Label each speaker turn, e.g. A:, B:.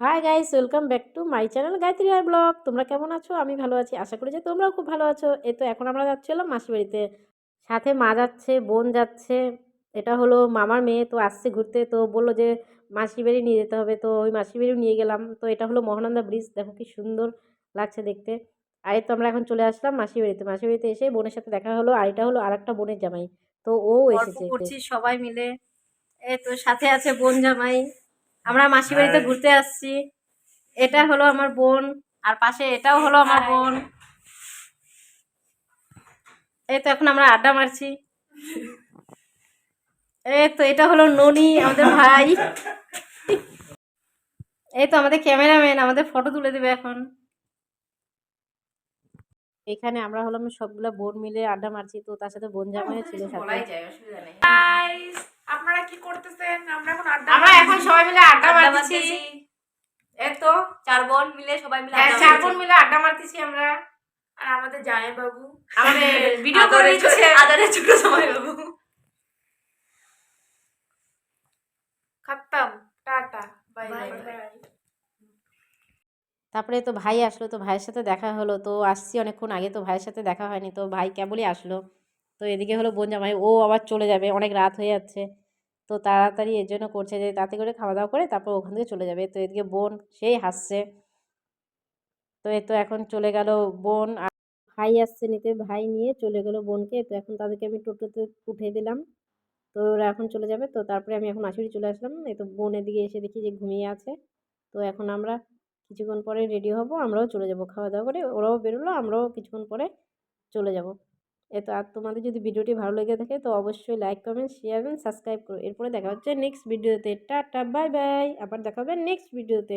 A: Hi guys welcome back to my channel Gayatri Roy blog তোমরা কেমন আছো? আমি ভালো আছি আশা করি যে তোমরাও খুব ভালো আছো। এ তো এখন আমরা যাচ্ছিলাম মাসি বাড়িতে। সাথে মা যাচ্ছে বোন যাচ্ছে। এটা হলো মামার মেয়ে তো আসছে ঘুরতে। তো বলল যে মাসি বাড়ি নিয়ে যেতে হবে। তো ওই মাসি বাড়িও নিয়ে গেলাম। তো এটা হলো মহানন্দা ব্রিজ। দেখো কি সুন্দর লাগছে দেখতে। আর তো আমরা এখন চলে আসলাম মাসি বাড়িতে। মাসি বাড়িতে এসে বোনের সাথে দেখা হলো। আর এটা হলো আর একটা বোনের জামাই। তো ও এসেছে
B: সবাই মিলে। এ তো সাথে আছে বোন জামাই। আমরা মাসি বাড়িতে ঘুরতে আসছি। এটা হলো আমার বোন আর পাশে এটাও হলো আমার বোন। এই তো এখন আমরা আড্ডা মারছি। এই তো এটা হলো ননি আমাদের ভাই। এই তো আমাদের ক্যামেরাম্যান আমাদের ফটো তুলে দেবে এখন।
A: এখানে আমরা হলাম সবগুলা বোন মিলে আড্ডা মারছি তো তার সাথে বোন জামাইও ছিল সাথে।
C: Guys, আপনারা কি করতেছেন? আমরা এখন আড্ডা
B: এখন সবাই মিলে আড্ডা মারতেছি। এই তো
C: চার বোন মিলে সবাই মিলে
B: হ্যাঁ
C: আড্ডা
B: চার বোন মিলে আড্ডা মারতেছি আমরা।
C: আর আমাদের জামাই বাবু।
B: আমাদের ভিডিও করে দিচ্ছে
C: ছোট- আদরের ছোট জামাই বাবু। খতম টাটা বাই। বাই।
A: তারপরে তো ভাই আসলো তো ভাইয়ের সাথে দেখা হলো। তো আসছি অনেকক্ষণ আগে তো ভাইয়ের সাথে দেখা হয়নি। তো ভাই কেবলই আসলো। তো এদিকে হলো বোন জামাই ও আবার চলে যাবে অনেক রাত হয়ে যাচ্ছে। তো তাড়াতাড়ি এর জন্য করছে যে তাতে করে খাওয়া দাওয়া করে তারপর ওখান থেকে চলে যাবে। তো এদিকে বোন সেই হাসছে। তো এই তো এখন চলে গেল বোন ভাই আসছে নিতে। ভাই নিয়ে চলে গেল বোনকে। তো এখন তাদেরকে আমি টোটোতে উঠিয়ে দিলাম। তো ওরা এখন চলে যাবে। তো তারপরে আমি এখন মাসুরি চলে আসলাম। এই তো বোনের দিকে এসে দেখি যে ঘুমিয়ে আছে। তো এখন আমরা কিছুক্ষণ পরে রেডি হব। আমরাও চলে যাব খাওয়া দাওয়া করে। ওরাও বেরোলো। আমরাও কিছুক্ষণ পরে চলে যাব। এ তো আর তোমাদের যদি ভিডিওটি ভালো লেগে থাকে তো অবশ্যই লাইক কমেন্ট শেয়ার এবং সাবস্ক্রাইব করো। এরপরে দেখা হচ্ছে নেক্সট ভিডিওতে টাটা বাই বাই আবার দেখা হবে নেক্সট ভিডিওতে